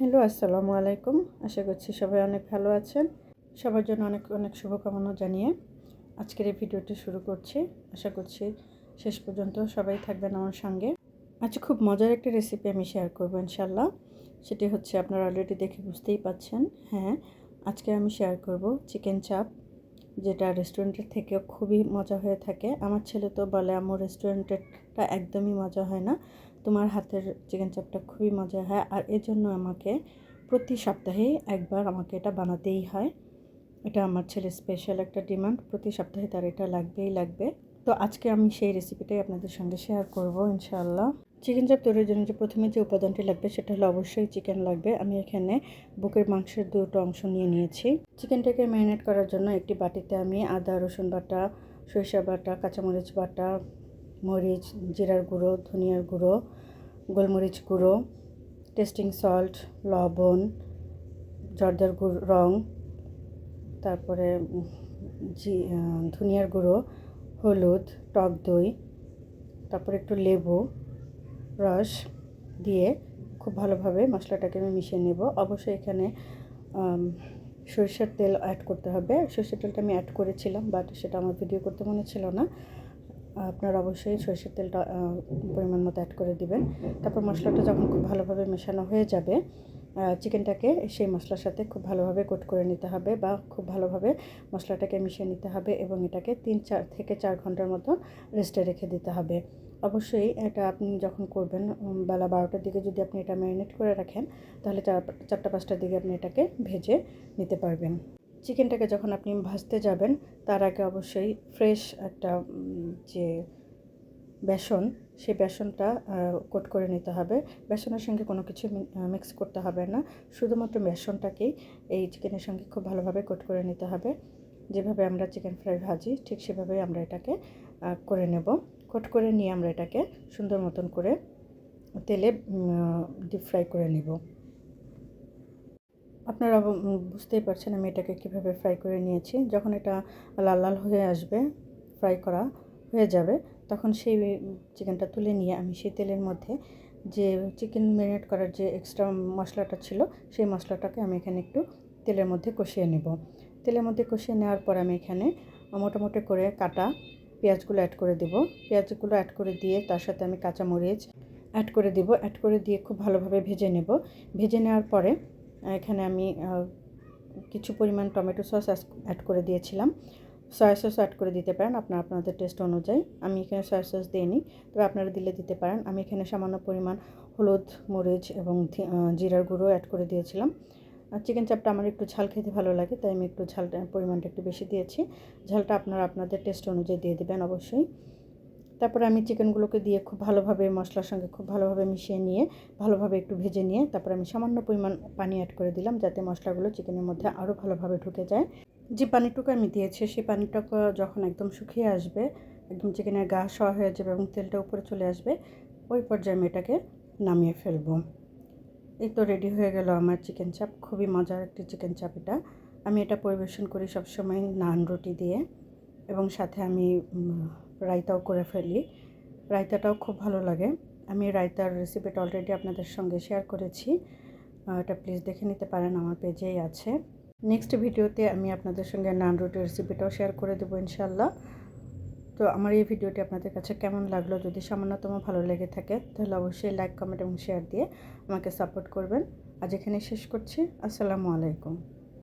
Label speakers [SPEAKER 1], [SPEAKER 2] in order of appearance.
[SPEAKER 1] Hello, আসসালামু আলাইকুম। আশা করছি সবাই অনেক ভালো আছেন। সবার জন্য অনেক অনেক শুভকামনা জানিয়ে আজকের এই ভিডিওটি শুরু করছি। আশা করছি শেষ পর্যন্ত সবাই থাকবেন আমার সঙ্গে। আজ খুব মজার একটা রেসিপি আমি শেয়ার করব ইনশাল্লাহ সেটি হচ্ছে আপনারা অলরেডি দেখে বুঝতেই পাচ্ছেন। হ্যাঁ আজকে আমি শেয়ার করব চিকেন চাপ যেটা রেস্টুরেন্টের থেকেও খুবই মজা হয়ে থাকে। আমার ছেলে তো বলে আমার রেস্টুরেন্টেরটা একদমই মজা হয় না। তোমার হাতের চিকেন চাপটা খুবই মজা হয় আর এর জন্য আমাকে প্রতি সপ্তাহে একবার আমাকে এটা বানাতেই হয়। এটা আমার ছেলে স্পেশাল একটা ডিমান্ড প্রতি সপ্তাহে তার এটা লাগবেই লাগবে। তো আজকে আমি সেই রেসিপিটাই আপনাদের সঙ্গে শেয়ার করব ইনশাআল্লাহ। চিকেন চাপ তৈরির জন্য যে প্রথমে যে উপাদানটি লাগবে সেটা হলো অবশ্যই চিকেন লাগবে। আমি এখানে বুকের মাংসের দুটো অংশ নিয়ে নিয়েছি। চিকেনটাকে ম্যারিনেট করার জন্য একটি বাটিতে আমি আদা, রসুন বাটা, সরিষা বাটা, কাঁচামরিচ বাটা মরিচ, জিরার গুঁড়ো, ধনিয়ার গুঁড়ো, গোলমরিচ গুঁড়ো, টেস্টিং সল্ট, লবণ, জর্দার গুঁড়ো, রং, তারপরে জি ধনিয়ার গুঁড়ো, হলুদ, টক দই, তারপরে একটু লেবু, রস দিয়ে খুব ভালোভাবে মশলাটাকে আমি মিশিয়ে নেব। অবশ্যই এখানে সরিষার তেল অ্যাড করতে হবে। সরিষার তেলটা আমি অ্যাড করেছিলাম বাট সেটা আমার ভিডিও করতে মনে ছিল না। আপনারা অবশ্যই সরিষার তেলটা পরিমাণ মতো অ্যাড করে দিবেন। তারপর মশলাটা যখন খুব ভালোভাবে মেশানো হয়ে যাবে চিকেনটাকে সেই মশলার সাথে খুব ভালোভাবে কোট করে নিতে হবে বা খুব ভালোভাবে মশলাটাকে মিশিয়ে নিতে হবে এবং এটাকে তিন চার থেকে চার ঘণ্টার মতো রেস্টে রেখে দিতে হবে। অবশ্যই এটা আপনি যখন করবেন বেলা বারোটার দিকে যদি আপনি এটা ম্যারিনেট করে রাখেন, তাহলে চার, চারটা পাঁচটার দিকে আপনি এটাকে ভেজে নিতে পারবেন। চিকেনটাকে যখন আপনি ভাজতে যাবেন, তার আগে অবশ্যই ফ্রেশ একটা যে বেসন সেই বেসনটা কোট করে নিতে হবে। বেসনের সঙ্গে কোনো কিছু মিক্স করতে হবে না। শুধুমাত্র বেসনটাকেই এই চিকেনের সঙ্গে খুব ভালোভাবে কোট করে নিতে হবে। যেভাবে আমরা চিকেন ফ্রাই ভাজি, ঠিক সেভাবেই আমরা এটাকে করে নেব। কোট করে নিয়ে আমরা এটাকে সুন্দর মতন করে তেলে ডিপ ফ্রাই করে নেব। আপনারা বুঝতেই পারছেন আমি এটাকে কীভাবে ফ্রাই করে নিয়েছি। যখন এটা লাল লাল হয়ে আসবে ফ্রাই করা হয়ে যাবে, তখন সেই চিকেনটা তুলে নিয়ে আমি সেই তেলের মধ্যে যে চিকেন ম্যারিনেট করার যে এক্সট্রা মশলাটা ছিল, সেই মশলাটাকে আমি এখানে একটু তেলের মধ্যে কষিয়ে নেব। তেলের মধ্যে কষিয়ে নেওয়ার পর আমি এখানে মোটামুটি করে কাটা পেঁয়াজগুলো অ্যাড করে দেব। পেঁয়াজগুলো অ্যাড করে দিয়ে তার সাথে আমি কাঁচামরিচ অ্যাড করে দিব। অ্যাড করে দিয়ে খুব ভালোভাবে ভেজে নেব। ভেজে নেওয়ার পরে এখানে আমি কিছু পরিমাণ টমেটো সস অ্যাড করে দিয়েছিলাম। সয়া সস অ্যাড করে দিতে পারেন আপনার আপনাদের টেস্ট অনুযায়ী। আমি এখানে সয়া সস দিইনি, তবে আপনারা দিলে দিতে পারেন। আমি এখানে সামান্য পরিমাণ হলুদ, মরিচ এবং জিরার গুঁড়ো অ্যাড করে দিয়েছিলাম। আর চিকেন চাপটা আমার একটু ঝাল খেতে ভালো লাগে, তাই আমি একটু ঝালটা, পরিমাণটা একটু বেশি দিয়েছি। ঝালটা আপনারা, আপনাদের টেস্ট অনুযায়ী দিয়ে দেবেন অবশ্যই। তারপরে আমি চিকেনগুলোকে দিয়ে খুব ভালোভাবে মশলার সঙ্গে খুব ভালোভাবে মিশিয়ে নিয়ে, ভালোভাবে একটু ভেজে নিয়ে, তারপরে আমি সামান্য পরিমাণ পানি অ্যাড করে দিলাম যাতে মশলাগুলো চিকেনের মধ্যে আরও ভালোভাবে ঢুকে যায়। যে পানিটুকু আমি দিয়েছি, সেই পানিটুকু যখন একদম শুকিয়ে আসবে, একদম চিকেনের গা শোয়া হয়ে যাবে এবং তেলটা উপরে চলে আসবে, ওই পর্যায়ে আমি এটাকে নামিয়ে ফেলব। এই তো রেডি হয়ে গেল আমার চিকেন চাপ খুবই মজার একটি চিকেন চাপ এটা। আমি এটা পরিবেশন করি সবসময় নান রুটি দিয়ে এবং সাথে আমি রায়তাও করে ফেলি। রায়তাটাও খুব ভালো লাগে। আমি রায়তার রেসিপিটা অলরেডি আপনাদের সঙ্গে শেয়ার করেছি। এটা প্লিজ দেখে নিতে পারেন, আমার পেজেই আছে। নেক্সট ভিডিওতে আমি আপনাদের সঙ্গে নান রুটির রেসিপিটাও শেয়ার করে দেবো ইনশাল্লাহ তো আমার এই ভিডিওটি আপনাদের কাছে কেমন লাগল? যদি সামান্যতম ভালো লেগে থাকে, তাহলে অবশ্যই লাইক কমেন্ট এবং শেয়ার দিয়ে আমাকে সাপোর্ট করবেন। আজ এখানে শেষ করছি। আসসালামু আলাইকুম।